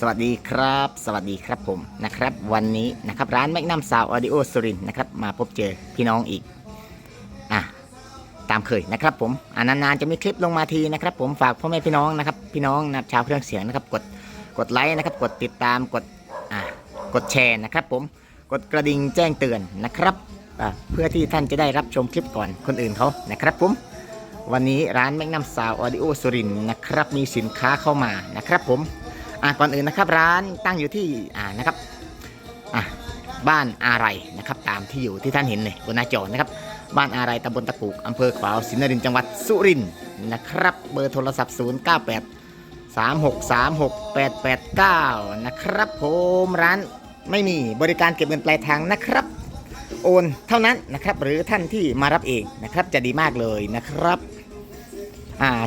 สวัสดีครับ สวัสดีครับผมนะครับ วันนี้นะครับร้านแมกนัมซาวออดิโอสุรินนะครับมาพบเจอพี่น้องอีกอะตามเคยนะครับผมอ่านานๆจะมีคลิปลงมาทีนะครับ ผมฝากพ่อแม่พี่น้องนะครับพี่น้องนะชาวเครื่องเสียงนะครับกดกดไลค์นะครับ กดติดตามกดอ่ากดแชร์นะครับ ผมกดกระดิ่งแจ้งเตือนนะครับอะเพื่อที่ท่านจะได้รับชมคลิปก่อนคนอื่นเขานะครับผมวันนี้ร้านแมกนัมซาวออดิโอสุรินนะครับมีสินค้าเข้ามานะครับผม อะก่อนอื่นนะครับ ร้านตั้งอยู่ที่อ่านะครับอะบ้านอะไรนะครับ ตามที่อยู่ที่ท่านเห็นเลยบนหน้าจอนะครับ บ้านอะไรตำบลตะกุกอำเภอขวาวสินนรินทร์จังหวัดสุรินทร์นะครับ เบอร์โทรศัพท์ 0 9 8 3 6 3 6 8 8 9 นะครับผมร้านไม่มีบริการเก็บเงินปลายทางนะครับ โอนเท่านั้นนะครับหรือท่านที่มารับเองนะครับจะดีมากเลยนะครับ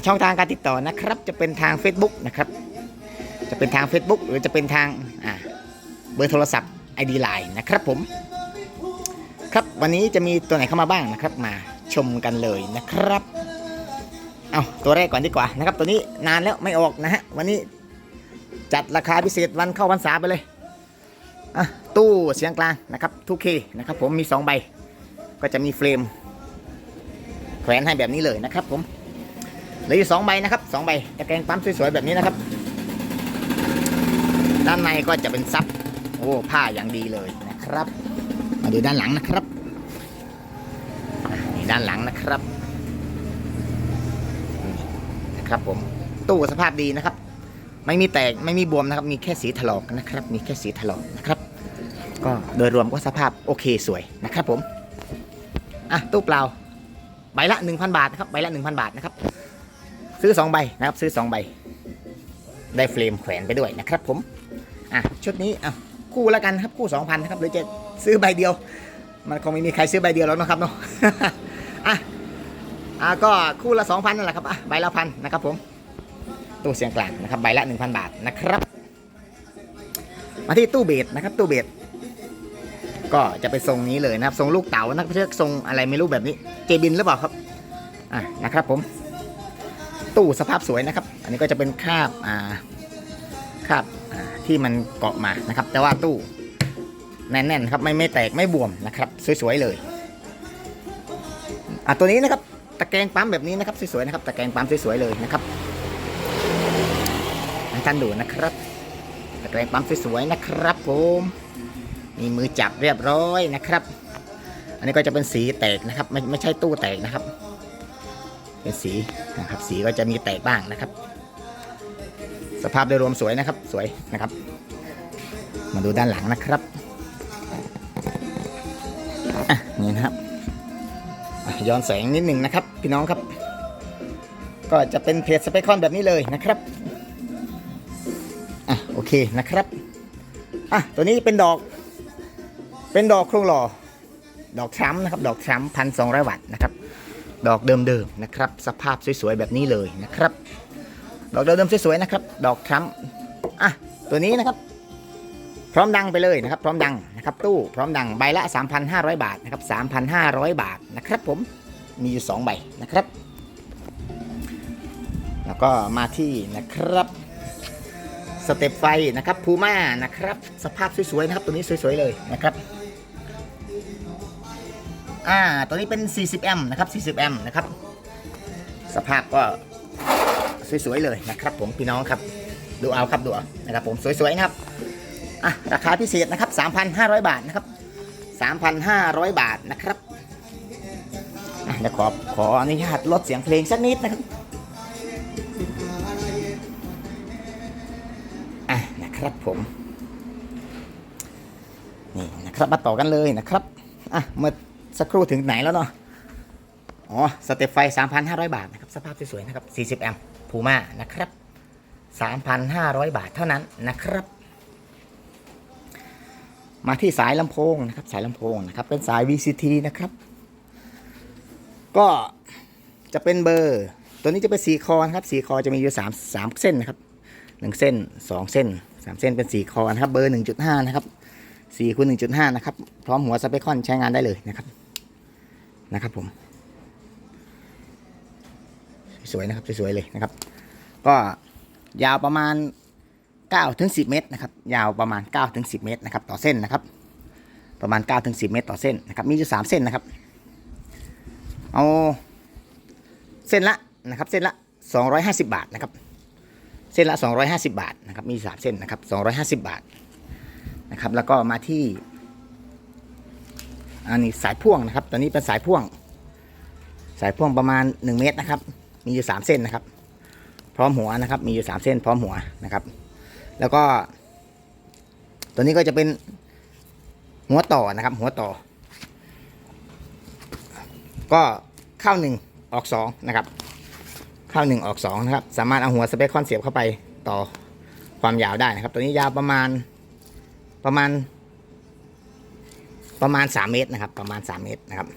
ช่องทางการติดต่อนะครับจะเป็นทาง Facebook นะครับ จะเป็นทาง Facebook หรือจะเป็นทางเบอร์โทรศัพท์ ID Line นะครับผม ครับวันนี้จะมีตัวไหนเข้ามาบ้างนะครับ มาชมกันเลยนะครับเอาตัวแรกก่อนดีกว่านะครับ ตัวนี้นานแล้วไม่ออกนะฮะวันนี้จัดราคาพิเศษวันเข้าพรรษาไปเลยอะตู้เสียงกลางนะครับ 2K นะครับ ผมมี 2 ใบ ก็จะมีเฟรม แขวนให้แบบนี้เลยนะครับ ผมเหลืออยู่สองใบนะครับสองใบตะแกรงปั๊มสวยๆแบบนี้นะครับ ด้านในก็จะเป็นซับโอ้ผ้าอย่างดีเลยนะครับ มาดูด้านหลังนะครับนี่ด้านหลังนะครับนี่นะครับผมตู้สภาพดีนะครับ ไม่มีแตกไม่มีบวมนะครับ มีแค่สีถลอกนะครับ มีแค่สีถลอกนะครับ ก็โดยรวมก็สภาพโอเคสวยนะครับผมอะตู้เปล่าใบละ 1,000 บาทนะครับใบละ 1,000 บาทนะครับ ซื้อ 2 ใบนะครับ ซื้อ 2 ใบ ได้เฟรมแขวนไปด้วยนะครับผม อะชุดนี้อะคู่ละกันครับคู่ 2,000นะครับหรือจะซื้อใบเดียว มันคงไม่มีใครซื้อใบเดียวแล้วนะครับเนาะอะอะก็คู่ละ 2,000นั่นแหละครับอะใบละพันนะครับผมตู้เสียงกลางนะครับใบละ 1,000 บาทนะครับมาที่ตู้เบสนะครับตู้เบสก็จะเป็นทรงนี้เลยนะครับทรงลูกเต๋านะครับเรียกทรงอะไรไม่รู้แบบนี้ เจบินหรือเปล่าครับอะนะครับผม ตู้สภาพสวยนะครับ อันนี้ก็จะเป็นคราบอ่าคราบที่มันเกาะมานะครับ แต่ว่าตู้แน่นๆครับไม่ไม่แตกไม่บวมนะครับสวยๆเลยอะตัวนี้นะครับตะแกรงปั๊มแบบนี้นะครับสวยๆนะครับตะแกรงปั๊มสวยๆเลยนะครับให้ท่านดูนะครับตะแกรงปั๊มสวยๆนะครับผมมีมือจับเรียบร้อยนะครับ อันนี้ก็จะเป็นสีแตกนะครับ ไม่ไม่ใช่ตู้แตกนะครับ เป็นสีนะครับสีก็จะมีแตกบ้างนะครับ สภาพโดยรวมสวยนะครับสวยนะครับ มาดูด้านหลังนะครับอะนี่นะครับย้อนแสงนิดหนึ่งนะครับ พี่น้องครับ ก็จะเป็นเพจสเปคคอนแบบนี้เลยนะครับอะโอเคนะครับอะตัวนี้เป็นดอก เป็นดอกโครงหล่อดอกทรัมป์นะครับ ดอกทรัมพันสองร้อยวัตต์นะครับ ดอกเดิมๆนะครับ สภาพสวยๆแบบนี้เลยนะครับ ดอกเดิมๆสวยๆนะครับ ดอกทรัมอะตัวนี้นะครับ พร้อมดังไปเลยนะครับ พร้อมดังนะครับ ตู้พร้อมดังใบละ 3,500 บาทนะครับ3,500 บาทนะครับผมมีอยู่ 2 ใบนะครับ แล้วก็มาที่นะครับสเต็ปไฟนะครับพูม่านะครับ สภาพสวยๆนะครับ ตัวนี้สวยๆเลยนะครับ อ่า ตัวนี้เป็น 40 แอมป์นะครับ 40 แอมป์นะครับ สภาพก็สวยๆเลยนะครับ ผมพี่น้องครับ ดูเอาครับดูเอานะครับ ผมสวยๆนะครับ อะราคาพิเศษนะครับ 3,500 บาทนะครับ 3,500 บาทนะครับอะเดี๋ยวขอขออนุญาตลดเสียงเพลงสักนิดนะครับอะนะครับผม นี่นะครับมาต่อกันเลยนะครับ อะเมื่อ สักครู่ถึงไหนแล้วเนาะอ๋อสเตปไฟ 3,500 บาทนะครับ สภาพสวยๆนะครับ 40 แอมป์พูม่านะครับ 3,500 บาทเท่านั้นนะครับ มาที่สายลำโพงนะครับ สายลำโพงนะครับ เป็นสาย VCT นะครับ ก็จะเป็นเบอร์ ตัวนี้จะเป็นสีคอนครับสีคอจะมีอยู่3 3เส้นนะครับ 1 เส้น 2 เส้น 3 เส้นเป็นสีคอนะครับ เบอร์ 1.5 นะครับ4คูณ1.5 นะครับ พร้อมหัวสเปคคอนใช้งานได้เลยนะครับ นะครับผม สวยๆนะครับสวยๆเลยนะครับ ก็ยาวประมาณ9ถึง10 เมตรนะครับ ยาวประมาณ9ถึง10 เมตรนะครับ ต่อเส้นนะครับ ประมาณ9ถึง10 เมตร ต่อเส้นนะครับ มีอยู่3เส้นนะครับ เอาเส้นละนะครับ เส้นละ 250 บาทนะครับ เส้นละ 250 บาทนะครับ มี3เส้นนะครับ 250 บาทนะครับ แล้วก็มาที่ อันนี้สายพ่วงนะครับตอนนี้เป็นสายพ่วง สายพ่วงประมาณ 1 เมตรนะครับ มีอยู่ 3 เส้นนะครับ พร้อมหัวนะครับ มีอยู่ 3 เส้น พร้อมหัวนะครับ แล้วก็ ตัวนี้ก็จะเป็นหัวต่อนะครับ หัวต่อ ก็เข้าหนึ่งออกสองนะครับ เข้าหนึ่งออกสองนะครับ สามารถเอาหัวสเปคคอนเสียบเข้าไปต่อความยาวได้นะครับ ตัวนี้ยาวประมาณประมาณ ประมาณ 3 เมตรนะครับ ประมาณ 3 เมตรนะครับ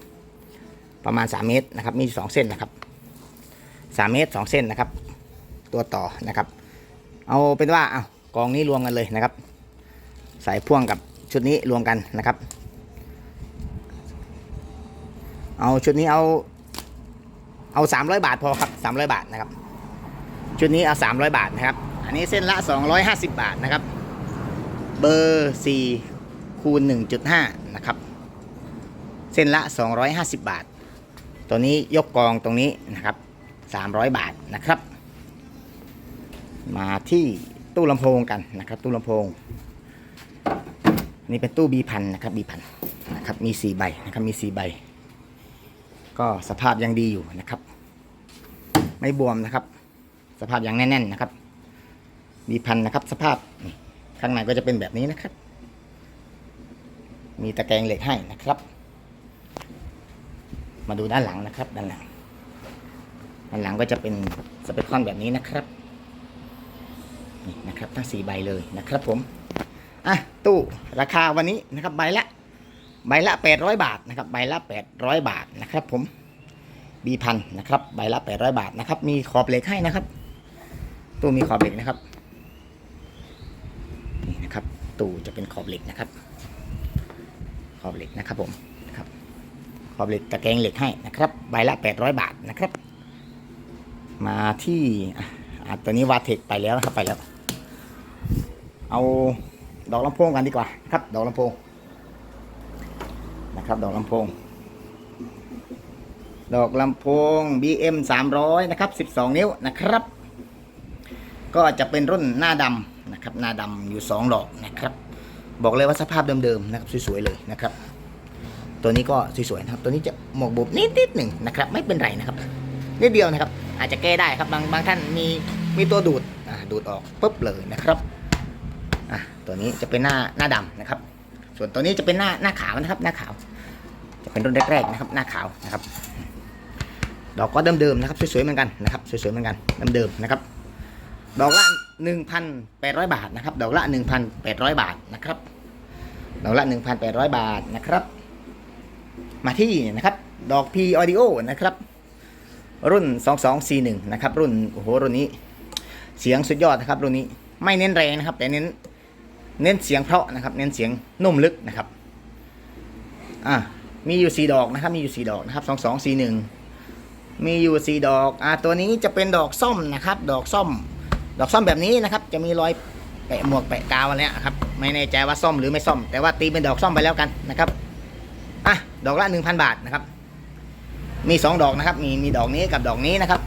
ประมาณ 3 เมตรนะครับ มี 2 เส้นนะครับ 3 เมตร 2 เส้นนะครับ ตัวต่อนะครับ เอาเป็นว่าเอากองนี้รวมกันเลยนะครับ สายพ่วงกับชุดนี้รวมกันนะครับ เอาชุดนี้เอา เอา 300 บาทพอครับ 300 บาทนะครับ ชุดนี้เอา 300 บาทนะครับ อันนี้เส้นละ 250 บาทนะครับ เบอร์ 4 คูณ 1.5 นะครับ เส้นละ 250 บาท ตัวนี้ยกกองตรงนี้นะครับ 300 บาทนะครับ มาที่ตู้ลำโพงกันนะครับ ตู้ลำโพง นี่เป็นตู้บีพันนะครับบีพันนะครับมี 4 ใบนะครับมี 4 ใบ ก็สภาพยังดีอยู่นะครับ ไม่บวมนะครับ สภาพยังแน่นๆนะครับบีพันนะครับ สภาพข้างในก็จะเป็นแบบนี้นะครับ มีตะแกรงเหล็กให้นะครับ มาดูด้านหลังนะครับ ด้านหลัง ด้านหลังก็จะเป็นสเปคคอนแบบนี้นะครับนี่นะครับทั้งสี่ใบเลยนะครับผมอะตู้ราคาวันนี้นะครับใบละใบละ800บาทนะครับใบละ800บาทนะครับผมบีพันนะครับใบละ800บาทนะครับ มีขอบเหล็กให้นะครับ ตู้มีขอบเหล็กนะครับนี่นะครับ ตู้จะเป็นขอบเหล็กนะครับ ขอบเหล็กนะครับผมนะครับขอบเหล็กตะแกรงเหล็กให้นะครับ ใบละ 800 บาทนะครับ มาที่อะอะตัวนี้วาเทคไปแล้วนะครับไปแล้ว เอาดอกลำโพงกันดีกว่าครับ ดอกลำโพงนะครับ ดอกลำโพง ดอกลำโพง BM 300นะครับ 12 นิ้วนะครับ ก็จะเป็นรุ่นหน้าดำนะครับ หน้าดำอยู่ 2 ดอกนะครับ บอกเลยว่าสภาพเดิมๆนะครับสวยๆเลยนะครับ ตัวนี้ก็สวยๆนะครับ ตัวนี้จะหมกบุบนิดๆหนึ่งนะครับ ไม่เป็นไรนะครับนิดเดียวนะครับ อาจจะแก้ได้ครับบางบางท่านมีมีตัวดูดดูดออกปุ๊บเลยนะครับตัวนี้จะเป็นหน้าหน้าดำนะครับ ส่วนตัวนี้จะเป็นหน้าหน้าขาวนะครับ หน้าขาว จะเป็นรุ่นแรกๆนะครับ หน้าขาวนะครับ ดอกก็เดิมๆนะครับ สวยๆเหมือนกันนะครับ สวยๆเหมือนกันเดิมๆนะครับ ดอกละ 1,800 บาทนะครับ ดอกละ 1,800 บาทนะครับ ดอกละ 1,800 บาทนะครับ มาที่นะครับ ดอก P Audio นะครับ รุ่น 2241 นะครับ รุ่น โอ้โห รุ่นนี้ เสียงสุดยอดนะครับ รุ่นนี้ ไม่เน้นแรงนะครับ แต่เน้น เน้นเสียงเพราะนะครับ เน้นเสียงนุ่มลึกนะครับ อะ มีอยู่ 4 ดอกนะครับ มีอยู่ 4 ดอกนะครับ 2241 มีอยู่ 4 ดอก อะ ตัวนี้จะเป็นดอกส้มนะครับ ดอกส้ม ดอกส้มแบบนี้นะครับ จะมีรอยแปะหมวกแปะกาวอะไรนี่ยครับไม่แน่ใจว่าส้มหรือไม่ส้มแต่ว่าตีเป็นดอกส้มไปแล้วกันนะครับอะดอกละ1,000บาทนะครับ มีสองดอกนะครับ มีมีดอกนี้กับดอกนี้นะครับ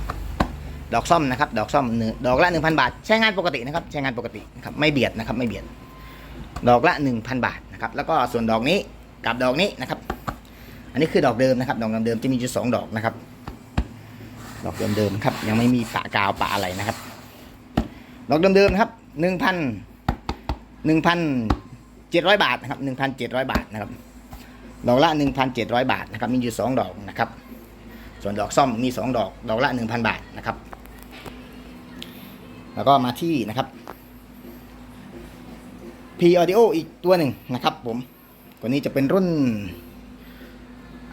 ดอกส้มนะครับ ดอกส้มหนึ่งดอกละ1,000บาท ใช้งานปกตินะครับ ใช้งานปกตินะครับไม่เบียดนะครับไม่เบียด ดอกละ1,000บาทนะครับ แล้วก็ส่วนดอกนี้กับดอกนี้นะครับ อันนี้คือดอกเดิมนะครับ ดอกเดิมจะมีอยู่สองดอกนะครับ ดอกเดิมๆครับ ยังไม่มีปะกาวปะอะไรนะครับ ดอกเดิมๆนะครับหนึ่งพันหนึ่งพันเจ็ดร้อยบาทนะครับหนึ่งพันเจ็ดร้อยบาทนะครับดอกละหนึ่งพันเจ็ดร้อยบาทนะครับมีอยู่สองดอกนะครับ ส่วนดอกส้มมีสองดอกดอกละหนึ่งพันบาทนะครับ แล้วก็มาที่นะครับ P Audio อีกตัวหนึ่งนะครับผมตัวนี้จะเป็นรุ่น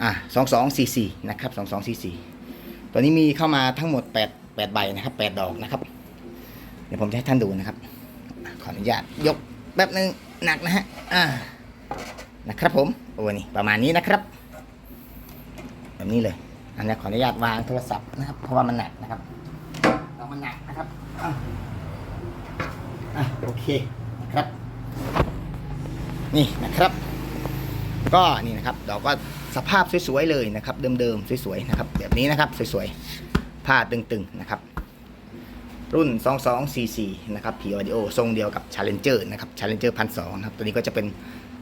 อะสองสองสี่สี่นะครับสองสองสี่สี่ตัวนี้มีเข้ามาทั้งหมดแปดแปดใบนะครับแปดดอกนะครับ เดี๋ยวผมจะให้ท่านดูนะครับ ขออนุญาตยกแป๊บนึงหนักนะฮะอ่านะครับผมโอ้นี่ประมาณนี้นะครับ แบบนี้เลย อันนี้ขออนุญาตวางโทรศัพท์นะครับ เพราะว่ามันหนักนะครับเรามันหนักนะครับอะโอเคนะครับ นี่นะครับ ก็นี่นะครับดอกก็สภาพสวยๆเลยนะครับ เดิมๆสวยๆนะครับ แบบนี้นะครับสวยๆผ้าตึงๆนะครับ รุ่น 2244 นะครับ P Audio ทรงเดียวกับ Challenger นะครับ Challenger 1,200นะครับ ตัวนี้ก็จะเป็น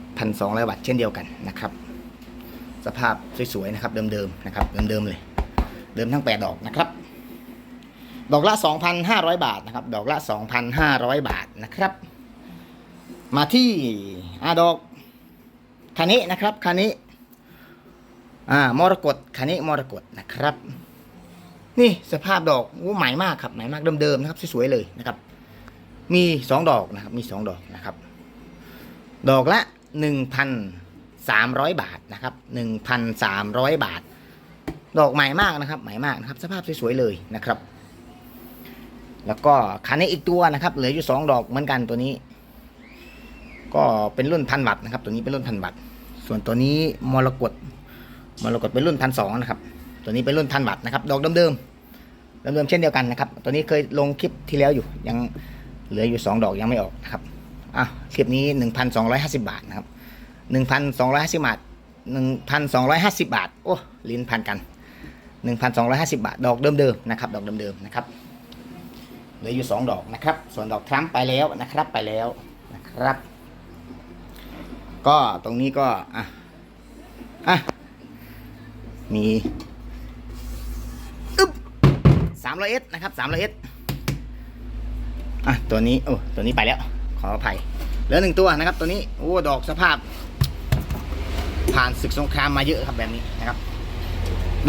1,200วัตต์เช่นเดียวกันนะครับ สภาพสวยๆนะครับ เดิมๆนะครับ เดิมๆเลย เดิมทั้ง8ดอกนะครับ ดอกละ 2,500 บาทนะครับ ดอกละ 2,500 บาทนะครับ มาที่อาดอกคันนี้นะครับคันนี้อ่ามรกตคันนี้มรกตนะครับ นี่สภาพดอกโอ้ใหม่มากครับใหม่มากเดิมๆนะครับสวยๆเลยนะครับ มีสองดอกนะครับ มีสองดอกนะครับ ดอกละหนึ่งพันสามร้อยบาทนะครับหนึ่งพันสามร้อยบาท ดอกใหม่มากนะครับ ใหม่มากนะครับ สภาพสวยๆเลยนะครับ แล้วก็คันนี้อีกตัวนะครับ เหลืออยู่สองดอกเหมือนกันตัวนี้ ก็เป็นรุ่นพันวัตต์นะครับ ตัวนี้เป็นรุ่นพันวัตต์ส่วนตัวนี้มรกตมรกตเป็นรุ่นพันสองนะครับ ตัวนี้เป็นรุ่นพันวัตนะครับดอกเดิมๆเดิมๆเช่นเดียวกันนะครับ ตัวนี้เคยลงคลิปที่แล้วอยู่ ยังเหลืออยู่สองดอกยังไม่ออกนะครับอะคลิปนี้หนึ่งพันสองร้อยห้าสิบาทนะครับหนึ่งพันสองร้อยห้าสิบาทหนึ่งพันสองร้อยห้าสิบาท โอ้ลิ้นพันกันหนึ่งพันสองร้อยห้าสิบาท ดอกเดิมๆนะครับ ดอกเดิมๆนะครับเหลืออยู่สองดอกนะครับ ส่วนดอกทรัมป์ไปแล้วนะครับไปแล้วนะครับ ก็ตรงนี้ก็อะอะมี 300S นะครับ 300S อะตัวนี้โอ้ตัวนี้ไปแล้ว ขออภัยเหลือหนึ่งตัวนะครับ ตัวนี้โอ้ดอกสภาพ ผ่านศึกสงครามมาเยอะครับแบบนี้นะครับ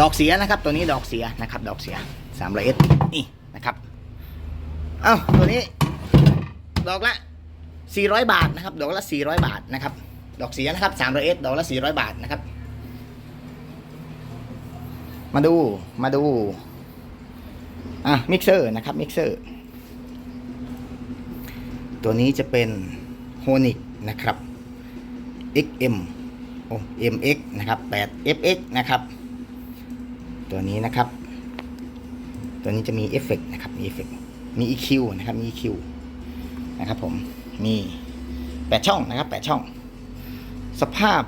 ดอกเสียนะครับ ตัวนี้ดอกเสียนะครับ ดอกเสีย 300S นี่นะครับเอ้าตัวนี้ ดอกละ400 บาทนะครับ ดอกละ400 บาทนะครับ ดอกเสียนะครับ 300S ดอกละ400 บาทนะครับ มาดู มาดู อะมิกเซอร์นะครับมิกเซอร์ตัวนี้จะเป็นโฮนิกนะครับ XM โอ้ MX นะครับ 8FX นะครับ ตัวนี้นะครับ ตัวนี้จะมีเอฟเฟกต์นะครับมีเอฟเฟกต์มี EQ นะครับมี EQ นะครับผมมีแปดช่องนะครับแปดช่อง สภาพ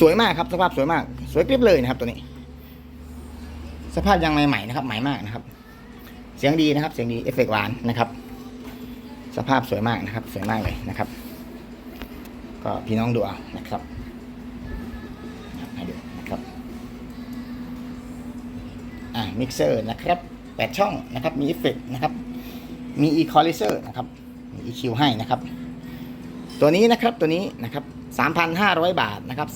สวยมากครับ สภาพสวยมาก สวยกริบเลยนะครับตัวนี้ สภาพยังใหม่ๆนะครับ ใหม่มากนะครับ เสียงดีนะครับ เสียงดีเอฟเฟกต์หวานนะครับ สภาพสวยมากนะครับ สวยมากเลยนะครับ ก็พี่น้องดูเอานะครับให้ดูนะครับอ่ามิกเซอร์นะครับแปดช่องนะครับ มีเอฟเฟกต์นะครับ มี equalizer นะครับมี EQ ให้นะครับ ตัวนี้นะครับตัวนี้นะครับ 3,500 บาทนะครับ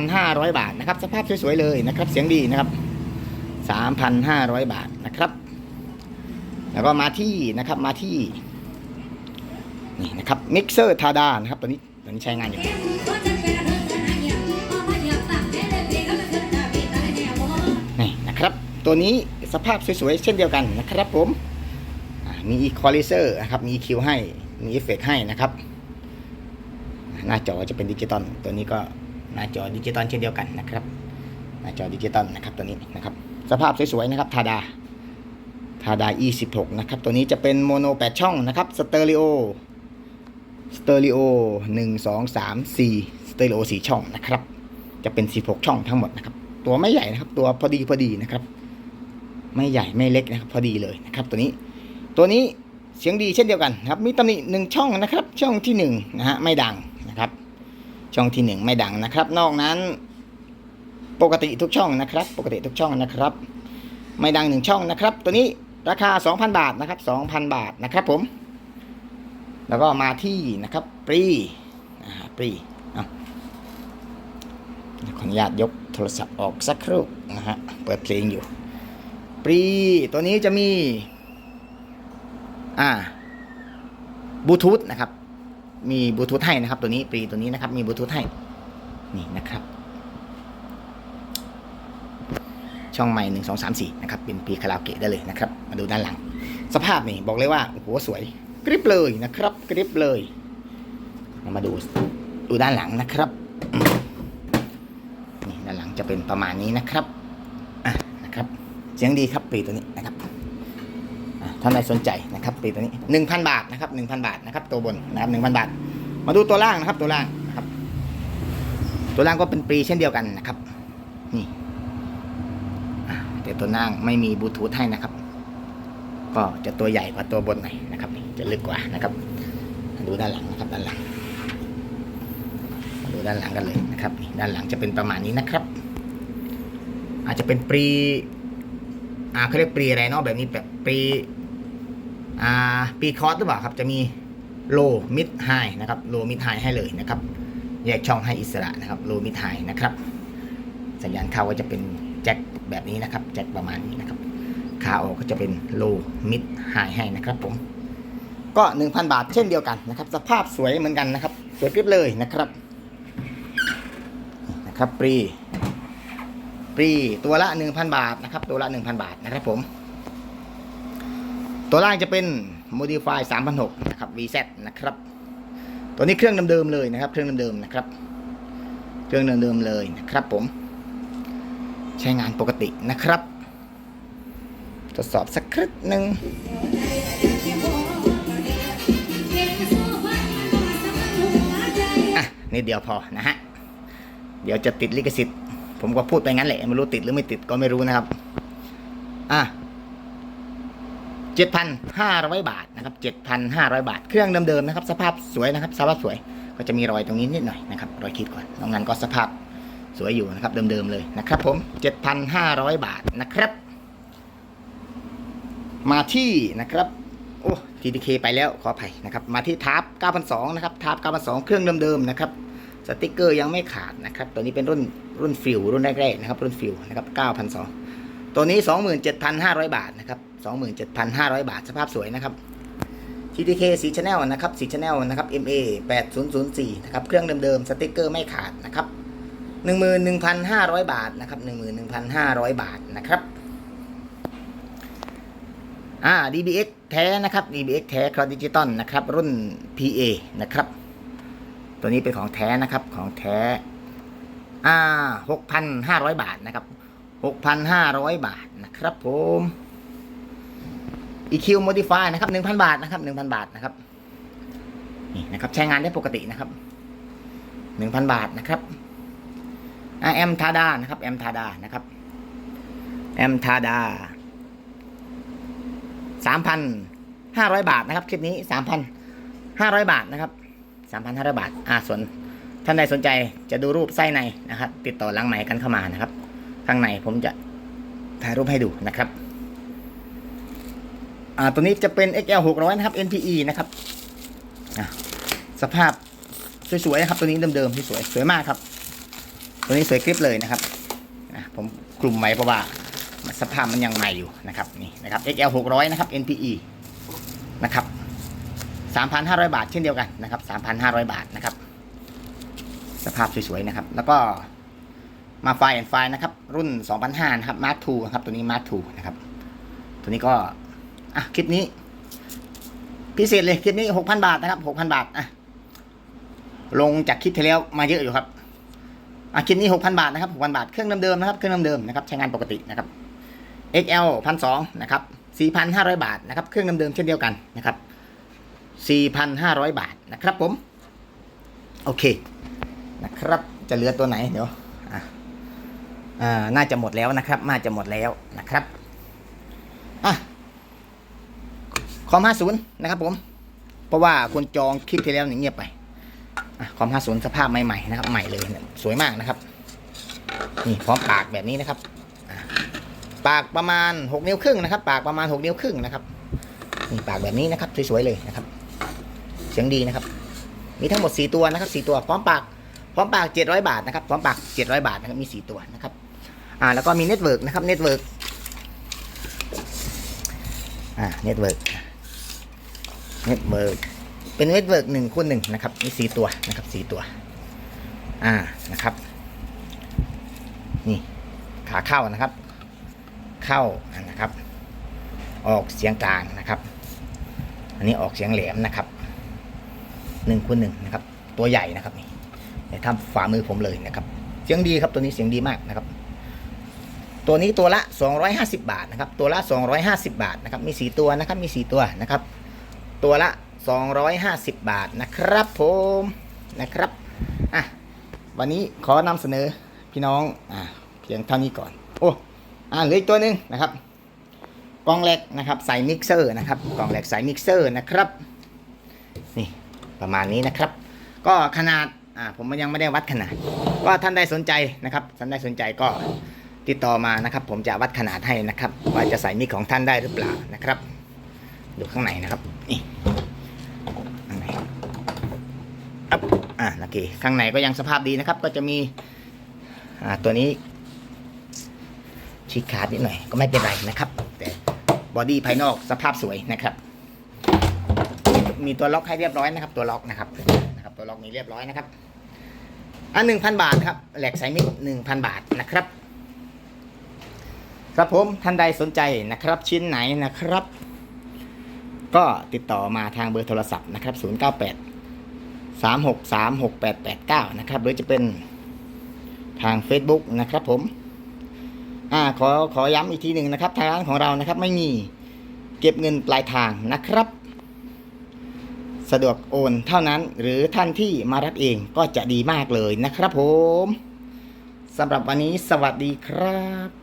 3,500 บาทนะครับ สภาพสวยๆเลยนะครับ เสียงดีนะครับ 3,500 บาทนะครับ แล้วก็มาที่นะครับมาที่นี่นะครับมิกเซอร์ทาดานะครับตัวนี้ตัวนี้ใช้งานอยู่นี่นะครับ ตัวนี้สภาพสวยๆ เช่นเดียวกันนะครับผมอ่ามี equalizer นะครับ มี EQ ให้ มีเอฟเฟกให้นะครับ หน้าจอจะเป็นดิจิตอล ตัวนี้ก็หน้าจอดิจิตอลเช่นเดียวกันนะครับ หน้าจอดิจิตอลนะครับตัวนี้นะครับ สภาพสวยๆนะครับทาดาทาดา E16 นะครับ ตัวนี้จะเป็นโมโน 8 ช่องนะครับ สเตอริโอ สเตอริโอ1 2 3 4 สเตอริโอ 4 ช่องนะครับ จะเป็น 16 ช่องทั้งหมดนะครับ ตัวไม่ใหญ่นะครับ ตัวพอดีพอดีนะครับ ไม่ใหญ่ไม่เล็กนะครับ พอดีเลยนะครับ ตัวนี้ ตัวนี้เสียงดีเช่นเดียวกันนะครับ มีตำหนิหนึ่งช่องนะครับ ช่องที่หนึ่งนะฮะ ไม่ดังนะครับ ช่องที่หนึ่งไม่ดังนะครับ นอกนั้น ปกติทุกช่องนะครับ ปกติทุกช่องนะครับ ไม่ดังหนึ่งช่องนะครับ ตัวนี้ราคา 2,000 บาทนะครับ 2,000 บาทนะครับผม แล้วก็มาที่นะครับปรีอ่าปรีขออนุญาตยกโทรศัพท์ออกสักครู่นะฮะ เปิดเพลงอยู่ ปรีตัวนี้จะมี อ่าบลูทูธนะครับ มีบลูทูธให้นะครับ ตัวนี้ปรีตัวนี้นะครับ มีบลูทูธให้ นี่นะครับ ช่องใหม่หนึ่งสองสามสี่นะครับเป็นปีคาราโอเกะได้เลยนะครับ มาดูด้านหลัง สภาพนี่บอกเลยว่า โอ้โหสวยกริบเลยนะครับกริบเลย มาดูดูด้านหลังนะครับนี่ด้านหลังจะเป็นประมาณนี้นะครับอะนะครับ เสียงดีครับปีตัวนี้นะครับท่านใดสนใจนะครับปีตัวนี้หนึ่งพันบาทนะครับหนึ่งพันบาทนะครับ ตัวบนนะครับหนึ่งพันบาท มาดูตัวล่างนะครับตัวล่างนะครับ ตัวล่างก็เป็นปีเช่นเดียวกันนะครับ นี่ แต่ตัวล่งไม่มีบลูทูธให้นะครับ ก็จะตัวใหญ่กว่าตัวบนหน่อยนะครับ จะลึกกว่านะครับ ดูด้านหลังนะครับด้านหลังดูด้านหลังกันเลยนะครับ ด้านหลังจะเป็นประมาณนี้นะครับ อาจจะเป็นปรีอ่าเขาเรียกปรีอะไรเนาะแบบนี้แบบปรีอ่าปรีคอร์สหรือเปล่าครับจะมีโลมิดไฮนะครับโลมิดไฮให้เลยนะครับ แยกช่องให้อิสระนะครับโลมิดไฮนะครับ สัญญาณเข้าก็จะเป็น แจ็คแบบนี้นะครับ แจ็คประมาณนี้นะครับ ขาออกก็จะเป็นโลมิดไฮให้นะครับผม ก็ 1,000 บาทเช่นเดียวกันนะครับ สภาพสวยเหมือนกันนะครับ สวยกริบเลยนะครับ นะครับปรีปรีตัวละ 1,000 บาทนะครับ ตัวละ 1,000 บาทนะครับผม ตัวล่างจะเป็น Modify 3,600นะครับ VZ นะครับตัวนี้เครื่องเดิมๆเลยนะครับ เครื่องเดิมๆนะครับ เครื่องเดิมๆเลยนะครับผม ใช้งานปกตินะครับ ทดสอบสักครึ่งหนึ่งอะนิดเดียวพอนะฮะ เดี๋ยวจะติดลิขสิทธิ์ ผมก็พูดไปงั้นแหละ ไม่รู้ติดหรือไม่ติดก็ไม่รู้นะครับ อะเจ็ดพันห้าร้อยบาทนะครับเจ็ดพันห้าร้อยบาท เครื่องเดิมๆนะครับ สภาพสวยนะครับ สภาพสวย ก็จะมีรอยตรงนี้นิดหน่อยนะครับ รอยขีดก่อนนอกนั้นก็สภาพ สวยอยู่นะครับ เดิมๆเลยนะครับผมเจ็ดพันห้าร้อยบาทนะครับ มาที่นะครับ โอ้ TDK ไปแล้วขออภัยนะครับ มาที่ทาร์ป9,200นะครับทาร์ป9,200เครื่องเดิมๆนะครับสติกเกอร์ยังไม่ขาดนะครับ ตัวนี้เป็นรุ่นรุ่นฟิวรุ่นแรกๆนะครับ รุ่นฟิวนะครับ9,200ตัวนี้ 27,500 บาทนะครับ 27,500 บาท สภาพสวยนะครับ TTK สีชแนลนะครับสีชแนลนะครับ MA 8004นะครับ เครื่องเดิมๆ สติกเกอร์ไม่ขาดนะครับ 11,500 บาทนะครับ11,500 บาทนะครับอ่า DBX แท้นะครับ DBX แท้คลอดิจิตอลนะครับรุ่น PA นะครับ ตัวนี้เป็นของแท้นะครับของแท้อ่าหกพันห้าร้อยบาทนะครับหกพันห้าร้อยบาทนะครับผม EQ Modify นะครับหนึ่งพันบาทนะครับหนึ่งพันบาทนะครับนี่นะครับใช้งานได้ปกตินะครับหนึ่งพันบาทนะครับ แอมทาดานะครับแอมทาดานะครับแอมทาดาสามพันห้าร้อยบาทนะครับ คลิปนี้สามพันห้าร้อยบาทนะครับ3,500บาทอ่าส่วนท่านใดสนใจจะดูรูปไส้ในนะครับ ติดต่อหลังใหม่กันเข้ามานะครับ ข้างในผมจะถ่ายรูปให้ดูนะครับอ่าตัวนี้จะเป็น XL 600นะครับ NPE นะครับสภาพสวยๆนะครับ ตัวนี้เดิมๆที่สวยสวยมากครับ ตัวนี้สวยกริบเลยนะครับอะผมกลุ่มไว้เพราะว่าสภาพมันยังใหม่อยู่นะครับนี่นะครับ XL 600นะครับ NPE นะครับ3,500 บาทเช่นเดียวกันนะครับ3,500 บาทนะครับ สภาพสวยๆนะครับ แล้วก็มาไฟแอนไฟนะครับ รุ่น 2,500นะครับ Mark II นะครับตัวนี้ Mark II นะครับ ตัวนี้ก็อะคลิปนี้พิเศษเลยคลิปนี้ 6,000 บาทนะครับ 6,000 บาทอะลงจากคลิปที่แล้วมาเยอะอยู่ครับ อะคลิปนี้ 6,000 บาทนะครับ6,000 บาท เครื่องเดิมๆนะครับ เครื่องเดิมๆนะครับ ใช้งานปกตินะครับ XL 1,200นะครับ 4,500 บาทนะครับ เครื่องเดิมๆเช่นเดียวกันนะครับ 4,500 บาทนะครับผม โอเค นะครับ จะเหลือตัวไหน เดี๋ยวอ่าน่าจะหมดแล้วนะครับ น่าจะหมดแล้วนะครับอะคอม50 นะครับผม เพราะว่าคนจองคลิปที่แล้วนี่เงียบไป อะคอม50สภาพใหม่ๆนะครับ ใหม่เลยสวยมากนะครับ นี่พร้อมปากแบบนี้นะครับ ปากประมาณ6นิ้วครึ่งนะครับ ปากประมาณ6นิ้วครึ่งนะครับนี่ปากแบบนี้นะครับสวยๆเลยนะครับ เสียงดีนะครับ มีทั้งหมด4ตัวนะครับ4ตัวพร้อมปากพร้อมปาก700บาทนะครับพร้อมปาก700บาทนะครับมี4ตัวนะครับอ่าแล้วก็มีเน็ตเวิร์กนะครับเน็ตเวิร์กอ่าเน็ตเวิร์กเน็ตเวิร์ก เป็นเน็ตเวิร์กหนึ่งคูณหนึ่งนะครับมี4ตัวนะครับ4ตัว อ่านะครับ นี่ขาเข้านะครับ เข้านะครับ ออกเสียงกลางนะครับ อันนี้ออกเสียงแหลมนะครับหนึ่งคูณหนึ่งนะครับ ตัวใหญ่นะครับนี่ในถ้ำฝ่ามือผมเลยนะครับ เสียงดีครับตัวนี้เสียงดีมากนะครับ ตัวนี้ตัวละ 250 บาทนะครับ ตัวละ 250 บาทนะครับ มี4ตัวนะครับ มี4ตัวนะครับ ตัวละ 250 บาทนะครับผมนะครับอะวันนี้ขอนำเสนอพี่น้องอะเพียงเท่านี้ก่อน โอ้อะเหลืออีกตัวหนึ่งนะครับกล่องเหล็กนะครับใส่มิกเซอร์นะครับกล่องเหล็กใส่มิกเซอร์นะครับนี่ประมาณนี้นะครับ ก็ขนาดอ่าผมยังไม่ได้วัดขนาด ก็ท่านใดสนใจนะครับท่านใดสนใจก็ติดต่อมานะครับ ผมจะวัดขนาดให้นะครับ ว่าจะใส่มิกของท่านได้หรือเปล่านะครับ ดูข้างในนะครับนี่ข้างใน อัพอ่าโอเคข้างในก็ยังสภาพดีนะครับ ก็จะมีอ่าตัวนี้ชิคขาดนิดหน่อยก็ไม่เป็นไรนะครับ แต่บอดี้ภายนอกสภาพสวยนะครับ มีตัวล็อกให้เรียบร้อยนะครับ ตัวล็อกนะครับนะครับตัวล็อกมีเรียบร้อยนะครับอะหนึ่งพันบาทครับแหลกสายมิกหนึ่งพันบาทนะครับครับผมท่านใดสนใจนะครับ ชิ้นไหนนะครับ ก็ติดต่อมาทางเบอร์โทรศัพท์นะครับ 098 363 6889 นะครับ หรือจะเป็นทาง Facebook นะครับผม อ่าขอขอย้ำอีกทีหนึ่งนะครับ ทางร้านของเรานะครับ ไม่มีเก็บเงินปลายทางนะครับ สะดวกโอนเท่านั้น หรือท่านที่มารับเองก็จะดีมากเลยนะครับผมสำหรับวันนี้สวัสดีครับ